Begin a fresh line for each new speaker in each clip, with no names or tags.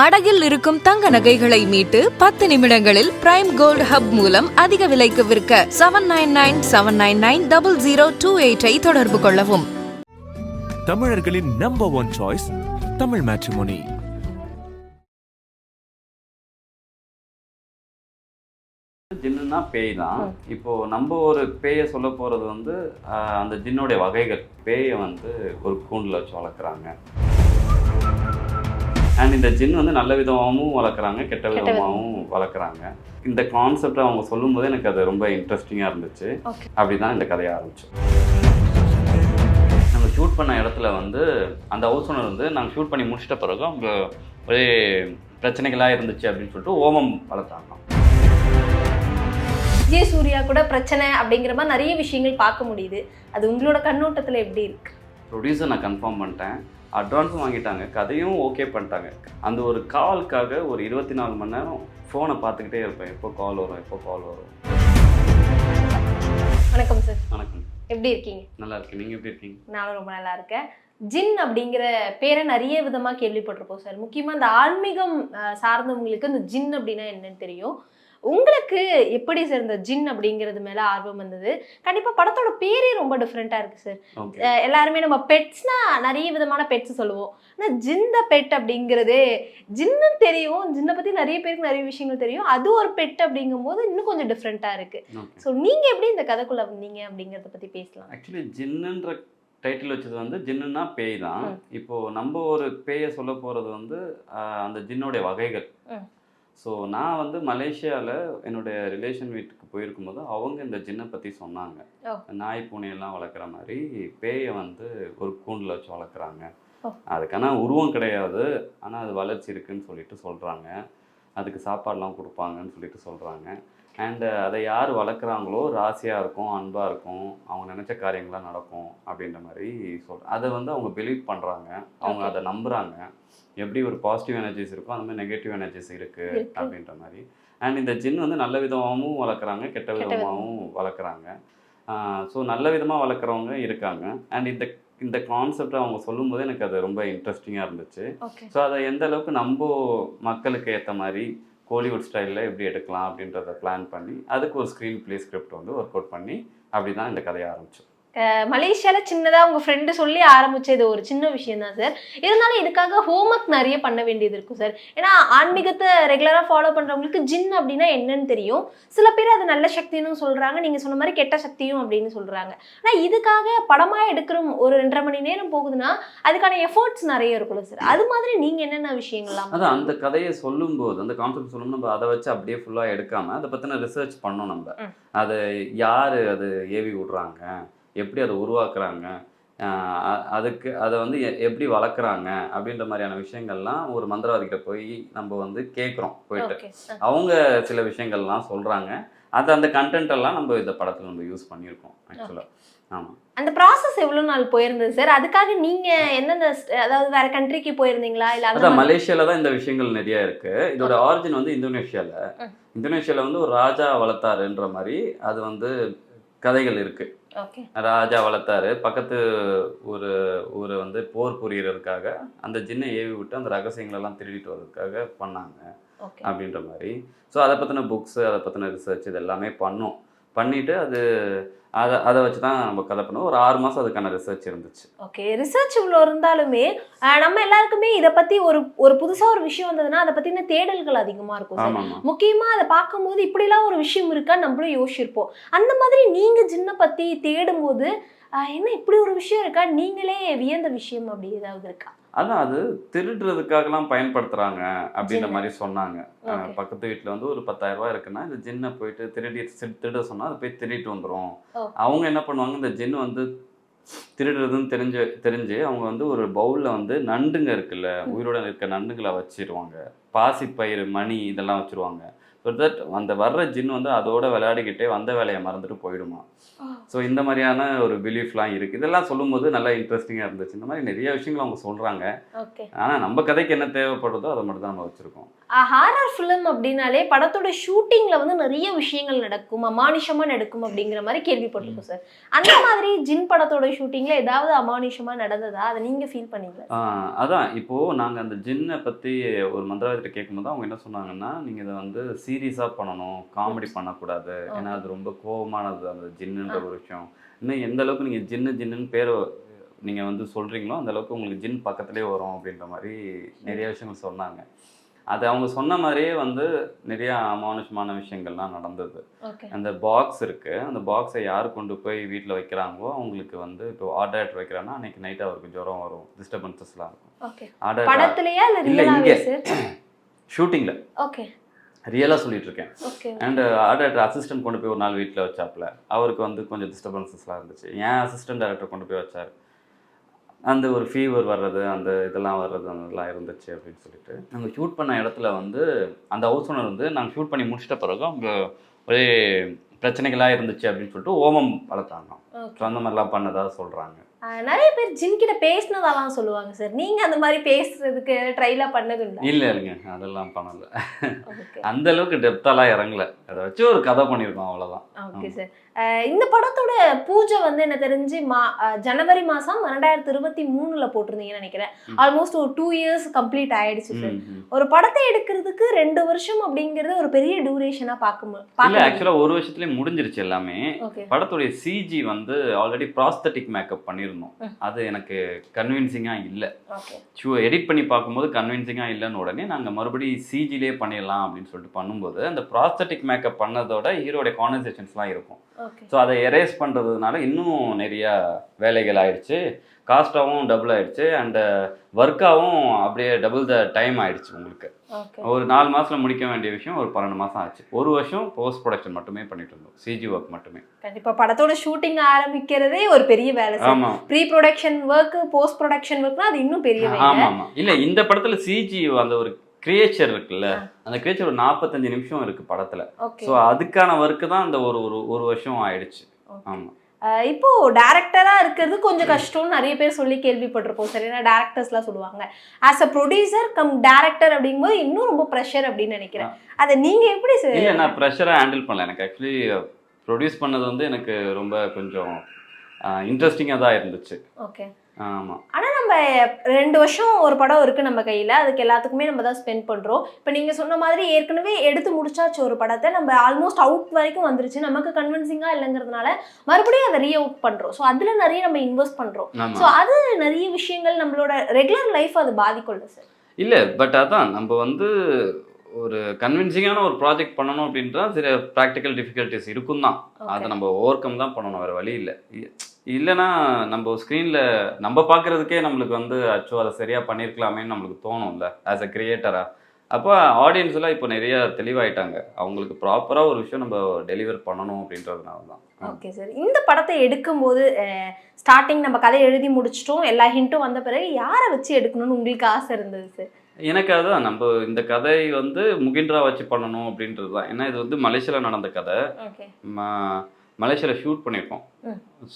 அடகில் இருக்கும் தங்க நகைகளை மீட்டு பத்து நிமிடங்களில் பிரைம் கோல்ட் ஹப் மூலம் அதிக விலைக்கு விற்க seven nine nine seven nine nine double zero two எயிட்டை தொடர்பு கொள்ளவும்.
தமிழர்களின் number one choice Tamil matrimony
ஜின்னுனா பேய் தான் இப்போ நம்ம ஒரு பேயை சொல்ல போறது வந்து அந்த ஜின்னுடைய வகைகள். பேயை வந்து ஒரு கூண்டில் வச்சு வளர்க்குறாங்க. அண்ட் இந்த ஜின் வந்து நல்ல விதமாகவும் வளர்க்குறாங்க கெட்ட விதமாகவும் வளர்க்குறாங்க. இந்த கான்செப்ட் அவங்க சொல்லும்போது எனக்கு அது ரொம்ப இன்ட்ரெஸ்டிங்காக இருந்துச்சு. அப்படிதான் இந்த கதையை ஆரம்பிச்சோம். நாங்கள் ஷூட் பண்ண இடத்துல வந்து அந்த ஹவுஸ் ஓனர் வந்து நாங்கள் ஷூட் பண்ணி முடிச்சிட்ட பிறகு அவங்க ஒரே பிரச்சனைகளாக இருந்துச்சு அப்படின்னு சொல்லிட்டு ஓமம் வளர்த்தாங்க.
விஜய் சூர்யா கூட பிரச்சனை அப்படிங்கிற மாதிரி நிறைய விஷயங்கள் பார்க்க முடியுது. அது உங்களோட கண்ணோட்டத்துல எப்படி இருக்கு?
ப்ரொடியூசர் நான் கன்ஃபார்ம் பண்ணிட்டேன். அட்வான்ஸும் வாங்கிட்டாங்க கதையும் ஓகே பண்ணிட்டாங்க. அந்த ஒரு காலுக்காக ஒரு இருபத்தி நாலு மணி நேரம் ஃபோனை பார்த்துக்கிட்டே இருப்பேன். எப்போ கால் வரும் எப்போ கால் வரும்.
வணக்கம் சார்
வணக்கம்.
எப்படி இருக்கீங்க?
நல்லா இருக்கு நீங்கள் எப்படி இருக்கீங்க?
நானும் ரொம்ப நல்லா இருக்கேன். ஜின் அப்படிங்கிற பேரை நிறைய விதமா கேள்விப்பட்டிருப்போம் சார் முக்கியமா இந்த ஆன்மீகம் சார்ந்தவங்களுக்கு இந்த ஜின் அப்படின்னா என்னன்னு தெரியும். உங்களுக்கு எப்படி சார் இந்த ஜின் அப்படிங்கிறது மேல ஆர்வம் வந்தது? கண்டிப்பா படத்தோட பேரே ரொம்ப டிஃப்ரெண்டா இருக்கு சார் எல்லாருமே நம்ம பெட்ஸ்னா நிறைய விதமான பெட்ஸ் சொல்லுவோம். ஆனால் ஜிந்த பெட் அப்படிங்கிறதே ஜின்னு தெரியும் ஜின்னை பற்றி நிறைய பேருக்கு நிறைய விஷயங்கள் தெரியும். அது ஒரு பெட் அப்படிங்கும்போது இன்னும் கொஞ்சம் டிஃப்ரெண்ட்டாக இருக்கு. ஸோ நீங்கள் எப்படி இந்த கதைக்குள்ள வந்தீங்க அப்படிங்கிறத பற்றி பேசலாம்.
ஆக்சுவலி ஜின்னுன்ற டைட்டில் வச்சது வந்து ஜின்னுனா பேய் தான். இப்போ நம்ம ஒரு பேயை சொல்ல போகிறது வந்து அந்த ஜின்னுடைய வகைகள். ஸோ நான் வந்து மலேசியாவில் என்னுடைய ரிலேஷன் வீட்டுக்கு போயிருக்கும்போது அவங்க இந்த ஜின்னை பற்றி சொன்னாங்க. நாய் பூனையெல்லாம் வளர்க்குற மாதிரி பேயை வந்து ஒரு கூண்டில் வச்சு வளர்க்குறாங்க. அதுக்கான உருவம் கிடையாது. ஆனால் அது வளர்ச்சி இருக்குன்னு சொல்லிட்டு சொல்கிறாங்க அதுக்கு சாப்பாடுலாம் கொடுப்பாங்கன்னு சொல்லிட்டு சொல்கிறாங்க அண்டு அதை யார் வளர்க்குறாங்களோ ராசியாக இருக்கும் அன்பாக இருக்கும் அவங்க நினச்ச காரியங்கள்லாம் நடக்கும் அப்படின்ற மாதிரி சொல் அதை வந்து அவங்க பிலீவ் பண்ணுறாங்க அவங்க. அதை நம்புகிறாங்க எப்படி ஒரு பாசிட்டிவ் எனர்ஜிஸ் இருக்கோ அந்த மாதிரி நெகட்டிவ் எனர்ஜிஸ் இருக்குது
இருக்கு.
அப்படின்ற மாதிரி. அண்ட் இந்த ஜின் வந்து நல்ல விதமாகவும் வளர்க்குறாங்க கெட்ட விதமாகவும் வளர்க்குறாங்க. ஸோ நல்ல விதமாக வளர்க்குறவங்க இருக்காங்க. அண்ட் இந்த இந்த கான்செப்டை அவங்க சொல்லும்போது எனக்கு அது ரொம்ப இன்ட்ரெஸ்டிங்காக இருந்துச்சு. ஸோ அதை எந்த அளவுக்கு நம்ம மக்களுக்கு ஏற்ற மாதிரி கோலிவுட் ஸ்டைலில் எப்படி எடுக்கலாம் அப்படின்றத பிளான் பண்ணி அதுக்கு ஒரு ஸ்க்ரீன் ப்ளே ஸ்கிரிப்ட் வந்து ஒர்க் அவுட் பண்ணி அப்படி தான் இந்த கதையை ஆரம்பித்தோம்
மலேசியால சின்னதா உங்க ஃப்ரெண்டு சொல்லி ஆரம்பிச்சது ஒரு சின்ன விஷயம் தான் சார் இருந்தாலும் இதுக்காக ஹோம்ஒர்க் நிறைய பண்ண வேண்டியது இருக்கும் சார் ஏன்னா ஆன்மீகத்தை ரெகுலரா ஃபாலோ பண்றவங்களுக்கு ஜின் அப்படின்னா என்னன்னு தெரியும். சில பேர் அது நல்ல சக்தின்னு சொல்றாங்க. நீங்க சொன்ன மாதிரி கெட்ட சக்தியும் அப்படின்னு சொல்றாங்க. ஆனா இதுக்காக படமா எடுக்கிற ஒரு ரெண்டரை மணி நேரம் போகுதுன்னா அதுக்கான எஃபோர்ட்ஸ் நிறைய இருக்கும்ல சார் அது மாதிரி நீங்க என்னென்ன விஷயங்கள்லாம்
அதான் அந்த கதையை சொல்லும்போது அந்த கான்செப்ட் சொல்லும் நம்ம அதை வச்சு அப்படியே ஃபுல்லாக எடுக்காம அதை பற்றின ரிசர்ச் பண்ணோம் நம்ம. அதை யார் அது ஏவி விடுறாங்க? எப்படி அதை உருவாக்குறாங்க? அதுக்கு அதை வந்து எப்படி வளர்க்குறாங்க? அப்படின்ற மாதிரியான விஷயங்கள்லாம் ஒரு மந்திரவாதிகிட்ட போய் நம்ம வந்து கேட்குறோம் போயிட்டு. அவங்க சில விஷயங்கள்லாம் சொல்கிறாங்க அது அந்த கண்டென்ட் எல்லாம் நம்ம இந்த படத்தில் நம்ம யூஸ் பண்ணியிருக்கோம் ஆக்சுவலாக ஆமாம்
அந்த ப்ராசஸ் எவ்வளவு நாள் போயிருந்தது சார் அதுக்காக நீங்க எந்தெந்த அதாவது வேற கண்ட்ரிக்கு போயிருந்தீங்களா? இல்ல
அதான் மலேசியால தான் இந்த விஷயங்கள் நிறைய இருக்கு. இதோட ஆரிஜின் வந்து இந்தோனேஷியால.
ம்.
இந்தோனேஷியால வந்து ஒரு ராஜா வளர்த்தாருன்ற மாதிரி அது வந்து கதைகள் இருக்கு.
ஓகே
ராஜா வளர்த்தாரு. பக்கத்து ஒரு ஊரை வந்து போர் புரியறதுக்காக அந்த ஜின்னை ஏவி விட்டு அந்த ரகசியங்கள் எல்லாம் திருடிட்டு வர்றதுக்காக பண்ணாங்க. அப்படின்ற மாதிரி. ஸோ அதை பற்றின புக்ஸு அதை பற்றின ரிசர்ச் இது எல்லாமே பண்ணோம். பண்ணிட்டு அது அதை அதை வச்சு தான் நம்ம கதை பண்ணோம் ஒரு ஆறு மாதம் அதுக்கான ரிசர்ச் இருந்துச்சு.
ஓகே ரிசர்ச் இவ்வளோ இருந்தாலுமே நம்ம எல்லாருக்குமே இதை பத்தி ஒரு ஒரு புதுசா ஒரு விஷயம் வந்ததுன்னா அதை பத்தின தேடல்கள் அதிகமா இருக்கும் சார்.
ஆமாம்மா.
முக்கியமா அதை பார்க்கும்போது இப்படிலாம் ஒரு விஷயம் இருக்கா? நம்மளும் யோசிச்சிருப்போம். அந்த மாதிரி நீங்க ஜின்னை பத்தி தேடும்போது என்ன இப்படி ஒரு விஷயம் இருக்கா? நீங்களே வியந்த விஷயம் அப்படி ஏதாவது இருக்கா?
அதான் அது திருடுறதுக்காகலாம் பயன்படுத்துறாங்க அப்படின்ற
ஜின்னை.
மாதிரி சொன்னாங்க. பக்கத்து வீட்டில் வந்து ஒரு பத்தாயிரம் ரூபாய் இருக்குன்னா இந்த ஜின்னை போயிட்டு திருடி திருட சொன்னா அது போய் திருடிட்டு வந்துடும். அவங்க என்ன பண்ணுவாங்க இந்த ஜின் வந்து திருடுறதுன்னு தெரிஞ்சு தெரிஞ்சு அவங்க வந்து ஒரு பவுல்ல வந்து நண்டுங்க இருக்குல்ல
ம்.
உயிரோட இருக்க நண்டுங்களை வச்சிருவாங்க பாசிப்பயிறு மணி இதெல்லாம் வச்சிருவாங்க ஸோ தட் அந்த வர்ற ஜின் வந்து அதோட விளையாடிக்கிட்டே வந்த வேலையை மறந்துட்டு போயிடுமா? ஸோ இந்த மாதிரியான ஒரு பிலீஃப்லாம் இருக்குது இதெல்லாம் சொல்லும்போது நல்லா இன்ட்ரெஸ்டிங்காக இருந்துச்சு. இந்த மாதிரி நிறைய விஷயங்கள் அவங்க சொல்கிறாங்க
ஓகே.
ஆனால் நம்ம கதைக்கு என்ன தேவைப்படுதோ அதை மட்டும் தான் நம்ம வச்சுருக்கோம்.
ஹாரர் ஃபிலிம் அப்படின்னாலே படத்தோட ஷூட்டிங்ல வந்து நிறைய விஷயங்கள் நடக்கும். அமானுஷமா நடக்கும் அப்படிங்கிற மாதிரி கேள்விப்பட்டிருக்கோம் சார் அந்த மாதிரி ஜின் படத்தோட ஷூட்டிங்ல ஏதாவது அமானுஷமா நடந்ததா? அதை நீங்க ஃபீல் பண்ணீங்களா?
அதான். இப்போது நாங்கள் அந்த ஜின்னை பற்றி ஒரு மந்திரவாதிட்ட கேட்கும்போது அவங்க என்ன சொன்னாங்கன்னா நீங்கள் இதை வந்து சீரியஸாக பண்ணணும் காமெடி பண்ணக்கூடாது. ஏன்னா அது ரொம்ப கோபமானது அந்த ஜின்னுன்ற ஒரு விஷயம். இன்னும் எந்த அளவுக்கு நீங்கள் ஜின்னு ஜின்னுன்னு பேர் நீங்கள் வந்து சொல்கிறீங்களோ அந்த அளவுக்கு உங்களுக்கு ஜின் பக்கத்துலேயே வரும் அப்படின்ற மாதிரி நிறைய விஷயங்கள் சொன்னாங்க. அது அவங்க சொன்ன மாதிரியே வந்து நிறைய அமானுஷமான விஷயங்கள்லாம் நடந்தது. அந்த பாக்ஸ் இருக்கு. அந்த பாக்ஸை யார் கொண்டு போய் வீட்டில் வைக்கிறாங்களோ அவங்களுக்கு வந்து இப்போ ஆர்டர் வைக்கிறாங்கன்னா அன்னைக்கு நைட் அவருக்கு ஜுரம் வரும் டிஸ்டர்பன்சஸ்லாம் இருக்கும். ஆர்டர்
இல்ல
இங்க. ஷூட்டிங்கில்
ஓகே
ரியலாக சொல்லிட்டு இருக்கேன் அண்ட் ஆர்டர் அசிஸ்டன்ட் கொண்டு போய் ஒரு நாள் வீட்டில் வச்சாப்புல. அவருக்கு வந்து கொஞ்சம் டிஸ்டர்பன்சஸ்லாம் இருந்துச்சு. ஏன் அசிஸ்டன்ட் டைரக்டர் கொண்டு போய் வச்சார். அந்த ஒரு ஃபீவர் வர்றது அந்த இதெல்லாம் வர்றது அதெல்லாம் இருந்துச்சு அப்படின்னு சொல்லிட்டு. நாங்கள் ஷூட் பண்ண இடத்துல வந்து அந்த ஹவுஸ் ஓனர் வந்து நாங்கள் ஷூட் பண்ணி முடிச்சிட்ட பிறகு அவங்க ஒரே பிரச்சனைகளாக இருந்துச்சு அப்படின்னு சொல்லிட்டு ஓமம் வளர்த்தாங்க ஸோ அந்த மாதிரிலாம் பண்ணதா சொல்கிறாங்க
நிறைய பேர் ஜின் கிட்ட பேசினதாலாம் சொல்லுவாங்க சார். நீங்க அந்த மாதிரி பேசுறதுக்கு ட்ரைலா பண்ணது
இல்லை இல்லைங்க. அதெல்லாம் பண்ணல. அந்த அளவுக்கு டெப்த்தாலாம் இறங்கல. அதை வச்சு ஒரு கதை பண்ணியிருக்கோம் அவ்வளோதான்
ஓகே சார் இந்த படத்தோட பூஜை வந்து என்ன தெரிஞ்சு மா ஜனவரி மாசம் ரெண்டாயிரத்தி இருபத்தி மூணுல போட்டிருந்தீங்கன்னு நினைக்கிறேன். ஆல்மோஸ்ட் ஒரு டூ இயர்ஸ் கம்ப்ளீட் ஆயிடுச்சு சார். ஒரு படத்தை எடுக்கிறதுக்கு ரெண்டு வருஷம் அப்படிங்கிறது ஒரு பெரிய டியூரேஷனா பார்க்க
ஆக்சுவலா ஒரு வருஷத்துலயே முடிஞ்சிருச்சு எல்லாமே. படத்துடைய சிஜி வந்து ஆல்ரெடி ப்ராஸ்தட்டிக் மேக்கப் பண்ணியிருந்தோம்
ம்.
அது எனக்கு கன்வின்சிங்கா இல்ல. ஷூ எடிட் பண்ணி பார்க்கும்போது கன்வின்சிங்கா இல்லைன்னு உடனே நாங்க மறுபடியும் சிஜிலே பண்ணிடலாம் அப்படின்னு சொல்லிட்டு பண்ணும்போது அந்த ப்ராஸ்தட்டிக் மேக்கப் பண்ணதோட ஹீரோடைய கான்வர்சேஷன்ஸ்லாம் இருக்கும். ஸோ அதை எரேஸ் பண்றதுனால இன்னும் நிறைய வேலைகள் ஆயிடுச்சு. காஸ்டாகவும் டபுள் ஆயிடுச்சு. அண்ட் ஒர்க்காகவும் அப்படியே டபுள் த டைம் ஆயிடுச்சு உங்களுக்கு. ஒரு நாலு மாசத்துல முடிக்க வேண்டிய விஷயம் ஒரு பன்னெண்டு மாசம் ஆச்சு. ஒரு வருஷம் போஸ்ட் ப்ரொடக்ஷன் மட்டுமே பண்ணிட்டு இருந்தோம். சிஜி ஒர்க் மட்டுமே.
கண்டிப்பா. படத்தோட ஷூட்டிங் ஆரம்பிக்கிறதே ஒரு பெரிய வேலை
ஆமா.
Pre production work post production ஒர்க்னா அது இன்னும் பெரிய
ஆமா ஆமா. இல்ல இந்த படத்துல சிஜி அந்த ஒரு கிரியேச்சர் இருக்குல்ல அந்த கிரியேச்சர் ஒரு நாற்பத்தஞ்சு நிமிஷம் இருக்கு படத்துல. ஸோ அதுக்கான ஒர்க்கு தான் அந்த ஒரு ஒரு ஒரு வருஷம் ஆயிடுச்சு. ஆமா.
இப்போ டேரக்டரா இருக்கிறது கொஞ்சம் கஷ்டம்னு நிறைய பேர் சொல்லி கேள்விப்பட்டிருப்போம். சரி ஏன்னா டேரக்டர்ஸ்லாம் சொல்லுவாங்க. As a producer cum director அப்படிங்கும்போது இன்னும் ரொம்ப ப்ரெஷர் அப்படின்னு நினைக்கிறேன். அதை நீங்க எப்படி
இல்ல நான் ப்ரெஷரா ஹேண்டில் பண்ணல. எனக்கு ஆக்சுவலி ப்ரொடியூஸ் பண்ணது வந்து எனக்கு ரொம்ப கொஞ்சம் இன்ட்ரெஸ்டிங்காக தான் இருந்துச்சு.
ஓகே
ஆமா.
ஆனா நம்ம ரெண்டு வருஷம் ஒரு படம் இருக்கு நம்ம கையில. அதுக்கு எல்லாத்துக்குமே நம்ம தான் ஸ்பெண்ட் பண்றோம். இப்போ நீங்க சொன்ன மாதிரி ஏற்கனவே எடுத்து முடிச்சாச்சு ஒரு படத்தை. நம்ம ஆல்மோஸ்ட் அவுட் வரைக்கும் வந்துருச்சு. நமக்கு கன்வின்சிங்கா இல்லைங்கிறதுனால மறுபடியும் அதை ரீ அவுட் பண்றோம். ஸோ அதுல நிறைய நம்ம இன்வெஸ்ட் பண்றோம். ஸோ அது நிறைய விஷயங்கள் நம்மளோட ரெகுலர் லைஃப் அது பாதிக்கொள்ள சார்
இல்ல பட் அதான் நம்ம வந்து ஒரு கன்வின்சிங்கான ஒரு ப்ராஜெக்ட் பண்ணணும் அப்படின்றா சில ப்ராக்டிக்கல் டிஃபிகல்ட்டிஸ் இருக்கும் தான் அதை நம்ம ஓவர் கம் தான் பண்ணணும். வேற வழி இல்லை. இல்லைன்னா நம்ம ஸ்க்ரீனில் நம்ம பார்க்குறதுக்கே நம்மளுக்கு வந்து அச்சோ அதை சரியாக பண்ணியிருக்கலாமேன்னு நம்மளுக்கு தோணும்ல ஆஸ் அ கிரியேட்டராக அப்போ ஆடியன்ஸ் எல்லாம் இப்போ நிறைய தெளிவாயிட்டாங்க. அவங்களுக்கு ப்ராப்பராக ஒரு விஷயம் நம்ம டெலிவர் பண்ணணும் அப்படின்றதுனால தான்.
ஓகே சார் இந்த படத்தை எடுக்கும்போது ஸ்டார்டிங் நம்ம கதை எழுதி முடிச்சிட்டோம் எல்லா ஹிண்ட்டும் வந்த பிறகு யாரை வச்சு எடுக்கணும்னு உங்களுக்கு ஆசை இருந்தது சார்
எனக்கு அதான் நம்ம இந்த கதை வந்து முகின்றா வச்சு பண்ணணும் அப்படின்றது தான். ஏன்னா இது வந்து மலேசியாவில் நடந்த கதை. மலேசியாவில் ஷூட் பண்ணியிருக்கோம்.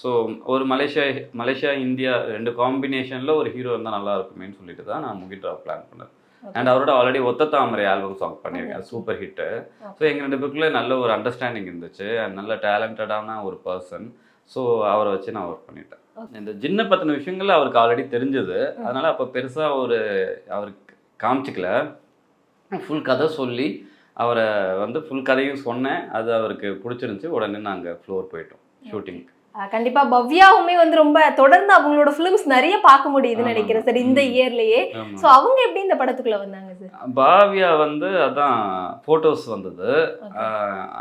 ஸோ ஒரு மலேசியா மலேசியா இந்தியா ரெண்டு காம்பினேஷனில் ஒரு ஹீரோ இருந்தால் நல்லா இருக்குமேன்னு சொல்லிட்டு தான் நான் முகிட்ரா பிளான் பண்ணேன். அண்ட் அவரோட already Otha Thamarai album song பண்ணியிருக்கேன் சூப்பர் ஹிட்டு ஸோ எங்கள் ரெண்டு பேருக்குள்ளே நல்ல ஒரு அண்டர்ஸ்டாண்டிங் இருந்துச்சு. And நல்ல டேலண்டடான ஒரு பர்சன் ஸோ அவரை வச்சு நான் ஒர்க் பண்ணிட்டேன். இந்த ஜின்ன பற்றின விஷயங்கள் அவருக்கு ஆல்ரெடி தெரிஞ்சது. அதனால அப்போ பெருசாக ஒரு அவருக்கு காமிச்சிக்கல. ஃபுல் கதை சொல்லி அவரை வந்து ஃபுல் கதையும் சொன்னேன். அது அவருக்கு பிடிச்சிருந்துச்சி. உடனே நாங்கள் ஃப்ளோர் போயிட்டோம். ஷூட்டிங்
கண்டிப்பா பவ்யாவுமே வந்து ரொம்ப தொடர்ந்து அவங்களோட ஃபிலிம்ஸ் நிறைய பார்க்க முடியுதுன்னு. நினைக்கிறேன் சார் இந்த. இயர்லயே சோ அவங்க எப்படி இந்த படத்துக்குள்ள வந்தாங்க சார்
பாவியா வந்து அதான் ஃபோட்டோஸ் வந்தது.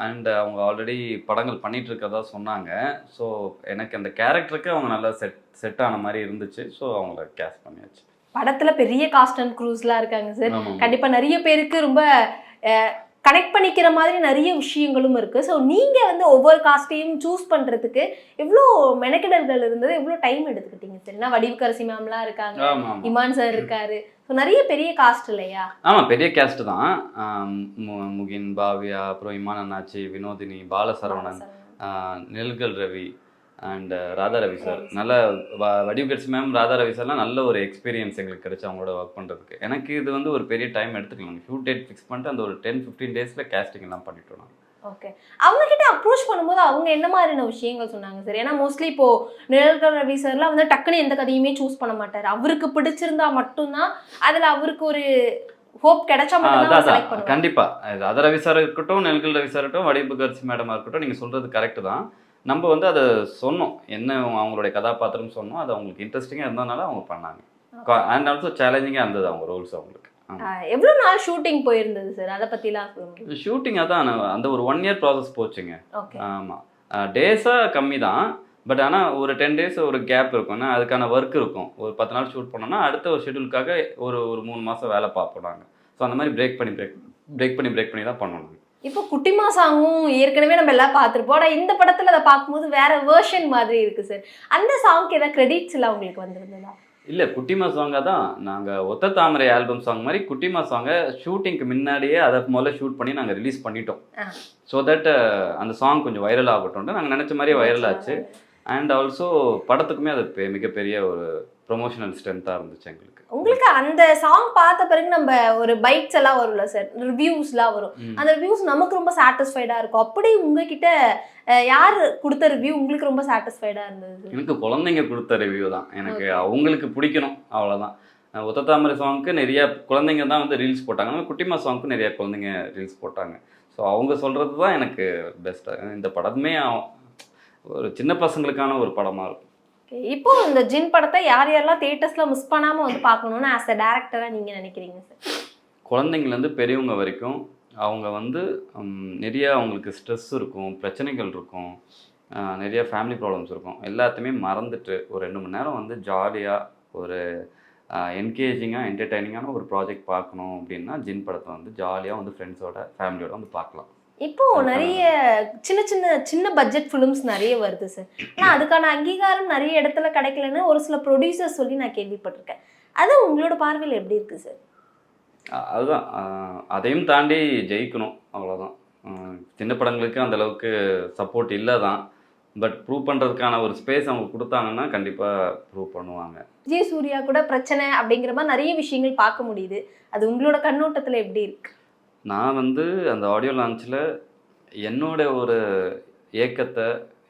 அண்ட் அவங்க ஆல்ரெடி படங்கள் பண்ணிட்டு இருக்கதா சொன்னாங்க. ஸோ எனக்கு அந்த கேரக்டருக்கு அவங்க நல்லா செட் செட் ஆன மாதிரி இருந்துச்சு. ஸோ அவங்கள கேஸ் பண்ணியாச்சு.
படத்துல பெரிய காஸ்ட் அண்ட் க்ரூஸ்லாம் இருக்காங்க சார். கண்டிப்பா நிறைய பேருக்கு ரொம்ப கனெக்ட் பண்ணிக்கிற மாதிரி நிறைய விஷயங்களும் இருக்கு. ஸோ நீங்க வந்து ஒவ்வொரு காஸ்டையும் சூஸ் பண்றதுக்கு எவ்வளோ மெனக்கெடல்கள் இருந்தது? எவ்வளோ டைம் எடுத்துக்கிட்டீங்க? சார் ஏன்னா வடிவுக்கரசி மேம்லாம் இருக்காங்க. இமான் சார் இருக்காரு. ஸோ நிறைய பெரிய காஸ்ட் இல்லையா?
ஆமா பெரிய கேஸ்ட் தான். முகின் பாவ்யா அப்புறம் இமான் அண்ணாச்சி வினோதினி பாலசரவணன் நெல்கல் ரவி அண்ட் ராதா ரவி சார் நல்ல வடிவு கட்சி மேம் ராதா ரவி சார்லாம் நல்ல ஒரு எக்ஸ்பீரியன்ஸ் எங்களுக்கு கிடைச்சு அவங்களோட ஒர்க் பண்ணுறதுக்கு எனக்கு இது வந்து ஒரு பெரிய டைம் எடுத்துக்கலாம் ஷூட் டேட் ஃபிக்ஸ் பண்ணிட்டு அந்த ஒரு டென் ஃபிஃப்டீன் டேஸில் கேஸ்டிங் எல்லாம் பண்ணிட்டோம் நாங்க.
ஓகே அவங்க கிட்ட அப்ரோச் பண்ணும்போது அவங்க என்ன மாதிரியான விஷயங்கள் சொன்னாங்க சார் ஏன்னா மோஸ்ட்லி இப்போ நிழல்கள் ரவி சார்லாம் வந்து டக்குன்னு எந்த கதையுமே சூஸ் பண்ண மாட்டாரு. அவருக்கு பிடிச்சிருந்தா மட்டும்தான் அதுல அவருக்கு ஒரு ஹோப் கிடைச்சா மட்டும்
கண்டிப்பா. அது ரவி சார் இருக்கட்டும் நெல்கல் ரவி சார் இருக்கட்டும் வடிவு கட்சி மேடமாக இருக்கட்டும் நீங்கள் சொல்றது கரெக்டு தான். நம்ம வந்து அதை சொன்னோம். என்ன அவங்களுடைய கதாபாத்திரம் சொன்னோம். அது அவங்களுக்கு இன்ட்ரெஸ்டிங்காக இருந்ததுனால அவங்க பண்ணாங்க. அண்ட் ஆல்சோ சேலஞ்சிங்காக இருந்தது அவங்க ரோல்ஸ் அவங்களுக்கு.
ஆஹ் எவ்வளவு நாள் ஷூட்டிங் போயிருந்தது சார் அதை சொல்லுங்க.
ஷூட்டிங் அதான் அந்த ஒரு ஒன் இயர் ப்ராசஸ் போச்சுங்க.
ஓகே
ஆமாம் டேஸாக கம்மி தான் பட் ஆனால் ஒரு டென் டேஸ் ஒரு கேப் இருக்கும். ஏன்னா அதுக்கான ஒர்க் இருக்கும். ஒரு பத்து நாள் ஷூட் பண்ணோம்னா அடுத்த ஒரு ஷெட்யூலுக்காக ஒரு ஒரு மூணு மாதம் வேலை பார்ப்போம் நாங்கள் ஸோ அந்த மாதிரி பிரேக் பண்ணி பிரேக் பிரேக் பண்ணி பிரேக் பண்ணி தான் பண்ணணும்.
இப்போ குட்டிமா சாங்கும் ஏற்கனவே நம்ம எல்லாம் பார்த்துருப்போம். ஆனா இந்த படத்துல அதை பார்க்கும்போது வேற வேர்ஷன் மாதிரி இருக்கு சார் அந்த சாங்க்கு ஏதாவது கிரெடிட்ஸ் எல்லாம் உங்களுக்கு வந்திருந்ததா?
இல்லை குட்டிமா சாங்காக தான். நாங்கள் ஒத்த தாமரை ஆல்பம் சாங் மாதிரி குட்டிமா சாங்கை ஷூட்டிங்க்கு முன்னாடியே அதை முதல்ல ஷூட் பண்ணி நாங்கள் ரிலீஸ் பண்ணிட்டோம். ஸோ தட் அந்த சாங் கொஞ்சம் வைரல் ஆகட்டும் நாங்கள் நினச்ச மாதிரியே வைரல் ஆச்சு. அண்ட் ஆல்சோ படத்துக்குமே அது மிகப்பெரிய ஒரு ப்ரொமோஷனல் ஸ்ட்ரென்த்தாக இருந்துச்சு எங்களுக்கு.
உங்களுக்கு அந்த சாங் பார்த்த பிறகு நம்ம ஒரு பைட்ஸ் எல்லாம் வரும்ல சார் ரிவ்யூஸ்லாம் வரும். அந்த ரிவ்யூஸ் நமக்கு ரொம்ப சாட்டிஸ்ஃபைடா இருக்கும். அப்படி உங்ககிட்ட யார் கொடுத்த ரிவ்யூ உங்களுக்கு ரொம்ப சாட்டிஸ்ஃபைடா இருந்தது?
எனக்கு குழந்தைங்க கொடுத்த ரிவ்யூ தான். எனக்கு. அவங்களுக்கு பிடிக்கணும் அவ்வளோதான் ஒத்த தாமரை சாங்க்கு நிறைய குழந்தைங்க தான் வந்து ரீல்ஸ் போட்டாங்க. ஆனா குட்டிமா சாங்க்கு நிறைய குழந்தைங்க ரீல்ஸ் போட்டாங்க. ஸோ அவங்க சொல்கிறது தான் எனக்கு பெஸ்ட்டாக இந்த படமே ஒரு சின்ன பசங்களுக்கான ஒரு படமாக இருக்கும்.
இப்போ இந்த ஜின் படத்தை யார் யாரெல்லாம் தியேட்டர்ஸ்ல மிஸ் பண்ணாம வந்து பார்க்கணும்னு ஆஸ் அ டேரக்டரா நீங்க நினைக்கிறீங்க சார்
குழந்தைங்கலேருந்து பெரியவங்க வரைக்கும் அவங்க வந்து நிறைய அவங்களுக்கு ஸ்ட்ரெஸ் இருக்கும் பிரச்சனைகள் இருக்கும் நிறையா நிறைய ஃபேமிலி ப்ராப்ளம்ஸ் இருக்கும். எல்லாத்தையுமே மறந்துட்டு ஒரு ரெண்டு மணி நேரம் வந்து ஜாலியாக ஒரு என்கேஜிங்காக என்டர்டைனிங்கான ஒரு ப்ராஜெக்ட் பார்க்கணும் அப்படின்னா ஜின் படத்தை வந்து ஜாலியாக வந்து ஃப்ரெண்ட்ஸோட ஃபேமிலியோட வந்து பார்க்கலாம்.
இப்போ நிறைய சின்ன சின்ன சின்ன பட்ஜெட் ஃபிலிம்ஸ் நிறைய வருது சார் ஆனா அதுக்கான அங்கீகாரம் நிறைய இடத்துல கிடைக்கலன்னு ஒரு சில ப்ரொடியூசர் சொல்லி நான் கேள்விப்பட்டிருக்கேன். அது உங்களோட பார்வையில் எப்படி இருக்கு சார்
அதுதான். அதையும் தாண்டி ஜெயிக்கணும் அவ்வளோதான் சின்ன படங்களுக்கு அந்த அளவுக்கு சப்போர்ட் இல்லை தான். பட் ப்ரூவ் பண்ணுறதுக்கான ஒரு ஸ்பேஸ் அவங்க கொடுத்தாங்கன்னா கண்டிப்பாக ப்ரூவ் பண்ணுவாங்க.
விஜய் சூர்யா கூட பிரச்சனை அப்படிங்கிற மாதிரி நிறைய விஷயங்கள் பார்க்க முடியுது. அது உங்களோட கண்ணோட்டத்துல எப்படி இருக்கு?
நான் வந்து அந்த ஆடியோ லான்ச்சில் என்னோட ஒரு ஏக்கத்தை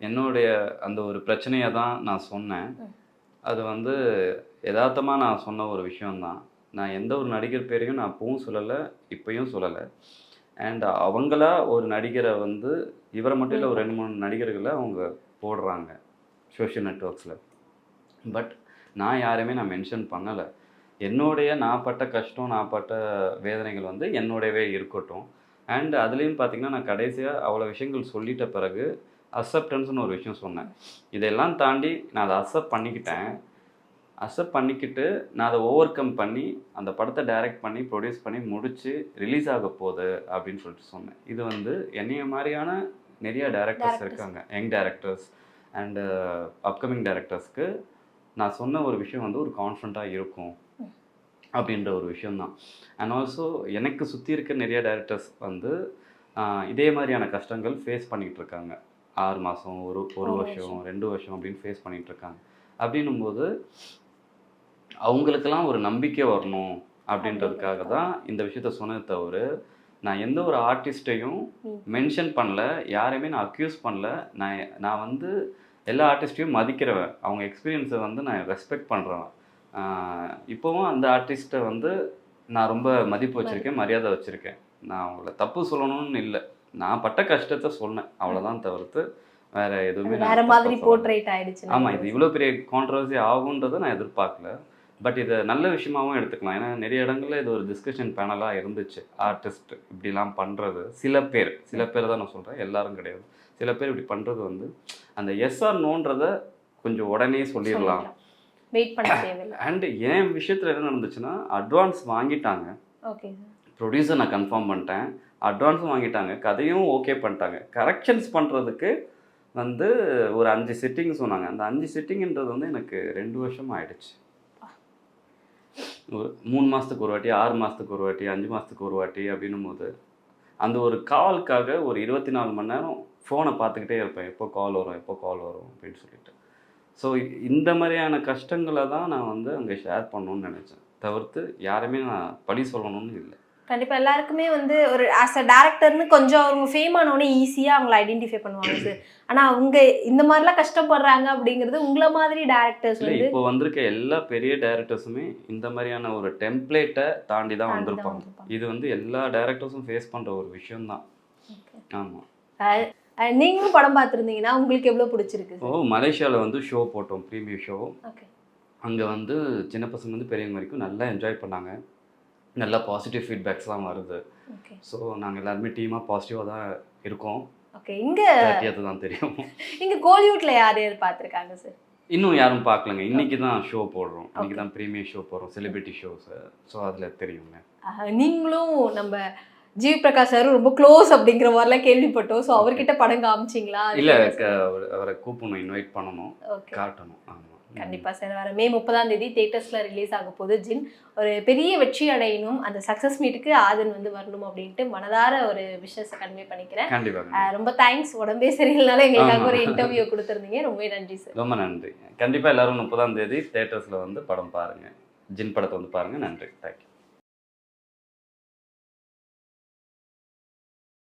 என்னுடைய அந்த ஒரு பிரச்சனையை தான் நான் சொன்னேன். அது வந்து யதார்த்தமாக நான் சொன்ன ஒரு விஷயம்தான். நான் எந்த ஒரு நடிகர் பேரையும் நான் அப்பவும் சொல்லலை இப்பயும் சொல்லலை. அண்ட் அவங்களா ஒரு நடிகரை வந்து இவரை மட்டும் இல்லை ஒரு ரெண்டு மூணு நடிகர்களை அவங்க போடுறாங்க சோஷியல் நெட்ஒர்க்ஸில் பட் நான் யாரையுமே நான் மென்ஷன் பண்ணலை. என்னுடைய நான் பட்ட கஷ்டம் நான் பட்ட வேதனைகள் வந்து என்னோடவே இருக்கட்டும். அண்ட் அதுலேயும் பார்த்தீங்கன்னா நான் கடைசியாக அவ்வளோ விஷயங்கள் சொல்லிட்ட பிறகு அக்செப்டன்ஸ்னு ஒரு விஷயம் சொன்னேன். இதெல்லாம் தாண்டி நான் அதை அக்செப்ட் பண்ணிக்கிட்டேன். அக்செப்ட் பண்ணிக்கிட்டு நான் அதை ஓவர் கம் பண்ணி அந்த படத்தை டைரக்ட் பண்ணி ப்ரொடியூஸ் பண்ணி முடிச்சு ரிலீஸ் ஆக போகுது அப்படின்னு சொல்லிட்டு சொன்னேன். இது வந்து என்னைய மாதிரியான நிறைய டேரக்டர்ஸ். இருக்காங்க. யங் டேரக்டர்ஸ் அண்டு அப்கமிங் டேரக்டர்ஸ்க்கு நான் சொன்ன ஒரு விஷயம் வந்து ஒரு கான்ஃபிடண்ட்டாக இருக்கும். அப்படின்ற ஒரு விஷயம்தான். அண்ட் ஆல்சோ எனக்கு சுற்றி இருக்க நிறைய டேரக்டர்ஸ் வந்து இதே மாதிரியான கஷ்டங்கள் ஃபேஸ் பண்ணிகிட்டு இருக்காங்க. ஆறு மாதம் ஒரு ஒரு வருஷம் ரெண்டு வருஷம் அப்படின்னு ஃபேஸ் பண்ணிகிட்டு இருக்காங்க. அப்படின்னும்போது அவங்களுக்கெல்லாம் ஒரு நம்பிக்கை வரணும் அப்படின்றதுக்காக தான் இந்த விஷயத்த சொன்னது தவிர நான் எந்த ஒரு ஆர்டிஸ்ட்டையும். மென்ஷன் பண்ணல யாரையுமே நான் அக்யூஸ் பண்ணல. நான் நான் வந்து எல்லா ஆர்டிஸ்ட்டையும் மதிக்கிறவன். அவங்க எக்ஸ்பீரியன்ஸை வந்து நான் ரெஸ்பெக்ட் பண்ணுறவன் இப்போவும் அந்த ஆர்டிஸ்ட்டை வந்து நான் ரொம்ப மதிப்பு வச்சுருக்கேன் மரியாதை வச்சுருக்கேன். நான் அவங்கள தப்பு சொல்லணும்னு இல்லை. நான் பட்ட கஷ்டத்தை சொன்னேன். அவ்வளோதான் தவிர்த்து வேற எதுவுமே
வேற மாதிரி. போர்ட்ரேட் ஆயிடுச்சு.
ஆமாம் இது இவ்வளோ பெரிய கான்ட்ரவர்சி ஆகுன்றதை நான் எதிர்பார்க்கல. பட் இதை நல்ல விஷயமாவும் எடுத்துக்கலாம். ஏன்னா நிறைய இடங்கள்ல இது ஒரு டிஸ்கஷன் பேனலாக இருந்துச்சு. ஆர்டிஸ்ட் இப்படிலாம் பண்ணுறது சில பேர் சில பேர் தான் நான் சொல்கிறேன் எல்லாரும் கிடையாது. சில பேர் இப்படி பண்ணுறது வந்து அந்த எஸ் ஆர் நோன்றதை கொஞ்சம் உடனே சொல்லிடலாம்.
வெயிட் பண்ண தேவையில்லை.
அண்ட் என் விஷயத்தில் என்ன நடந்துச்சுன்னா அட்வான்ஸ் வாங்கிட்டாங்க.
ஓகே
ப்ரொடியூசர் நான் கன்ஃபார்ம் பண்ணிட்டேன். அட்வான்ஸும் வாங்கிட்டாங்க. கதையும் ஓகே பண்ணிட்டாங்க. கரெக்ஷன்ஸ் பண்ணுறதுக்கு வந்து ஒரு அஞ்சு சிட்டிங் சொன்னாங்க. அந்த அஞ்சு சிட்டிங்ன்றது வந்து எனக்கு ரெண்டு வருஷம் ஆயிடுச்சு. ஒரு மூணு மாதத்துக்கு ஒரு வாட்டி ஆறு மாதத்துக்கு ஒரு வாட்டி அஞ்சு மாதத்துக்கு ஒரு வாட்டி அப்படின்னும் போது அந்த ஒரு காலுக்காக ஒரு இருபத்தி நாலு மணி நேரம் ஃபோனை பார்த்துக்கிட்டே இருப்பேன். எப்போ கால் வரும் எப்போ கால் வரும் அப்படின்னு சொல்லிட்டு. ஸோ இந்த மாதிரியான கஷ்டங்களை தான் நான் வந்து அங்கே ஷேர் பண்ணணும்னு நினச்சேன். தவிர்த்து யாருமே நான் பழி சொல்லணும்னு இல்லை.
கண்டிப்பா எல்லாருக்குமே வந்து ஒரு ஆஸ் அ டேரக்டர்னு கொஞ்சம் அவங்க ஃபேம் ஆனவொடனே ஈஸியா அவங்கள ஐடென்டிஃபை பண்ணுவாங்க சார் ஆனா அவங்க இந்த மாதிரிலாம் கஷ்டப்படுறாங்க அப்படிங்கிறது உங்கள மாதிரி டேரக்டர்ஸ்
இல்லை இப்போ வந்திருக்க எல்லா பெரிய டேரக்டர்ஸுமே இந்த மாதிரியான ஒரு டெம்ப்ளேட்டை தாண்டி தான்
தான்
வந்திருப்பாங்க. இது வந்து எல்லா டேரக்டர்ஸும் ஃபேஸ் பண்ணுற ஒரு விஷயம்தான். ஆமாம்
அஹ் நீங்களும் படம் பார்த்துருந்தீங்கன்னா உங்களுக்கு எவ்வளவு பிடிச்சிருக்கு?
ஓ மலேசியாவில் வந்து ஷோ போட்டோம் ப்ரீமியர் ஷோ அங்கே வந்து சின்ன பசங்க வந்து பெரியவங்க வரைக்கும் நல்லா என்ஜாய் பண்ணாங்க. நல்லா பாசிட்டிவ் ஃபீட்பேக்ஸ்லாம் வருது. ஸோ நாங்கள் எல்லாருமே டீமாக பாசிட்டிவாக தான் இருக்கோம்.
ஓகே இங்க
தான் தெரியும்.
இங்க கோலிவுட்ல யார் யார் பார்த்திருக்காங்க சார்
இன்னும் யாரும் பார்க்கலங்க. இன்னைக்கு தான் ஷோ போடுறோம். இன்னைக்கு தான் ப்ரீமியர் ஷோ போடுறோம். செலிபிரிட்டி ஷோஸ் ஸோ அதில் தெரியுங்க.
நீங்களும் நம்ம ஜிவி பிரகாஷ் சார் ரொம்ப க்ளோஸ் அப்படிங்கிற மாதிரிலாம் கேள்விப்பட்டோம். ஸோ அவர்கிட்ட படம் காமிச்சிங்களா?
இல்லை அவரை கூப்பிடணும் இன்வைட் பண்ணணும். காட்டணும். ஆமாம்
கண்டிப்பா சார். வர மே முப்பதாம் தேதி தேட்டர்ஸ்ல ரிலீஸ் ஆக போகுது. ஜின் ஒரு பெரிய வெற்றி அடையணும். அந்த சக்சஸ் மீட்டுக்கு ஆதன் வந்து வரணும் அப்படின்ட்டு மனதார ஒரு விஷயத்தை கன்வே பண்ணிக்கிறேன்.
கண்டிப்பாக
ரொம்ப தேங்க்ஸ் உடம்பே சரியில்லைனால எங்களுக்காக. ஒரு இன்டர்வியூ கொடுத்துருந்தீங்க. ரொம்ப நன்றி சார்.
ரொம்ப நன்றி. கண்டிப்பாக எல்லாரும் முப்பதாம் தேதி தேட்டர்ஸில் வந்து படம் பாருங்கள் ஜின் படத்தை வந்து பாருங்கள் நன்றி. தேங்க்யூ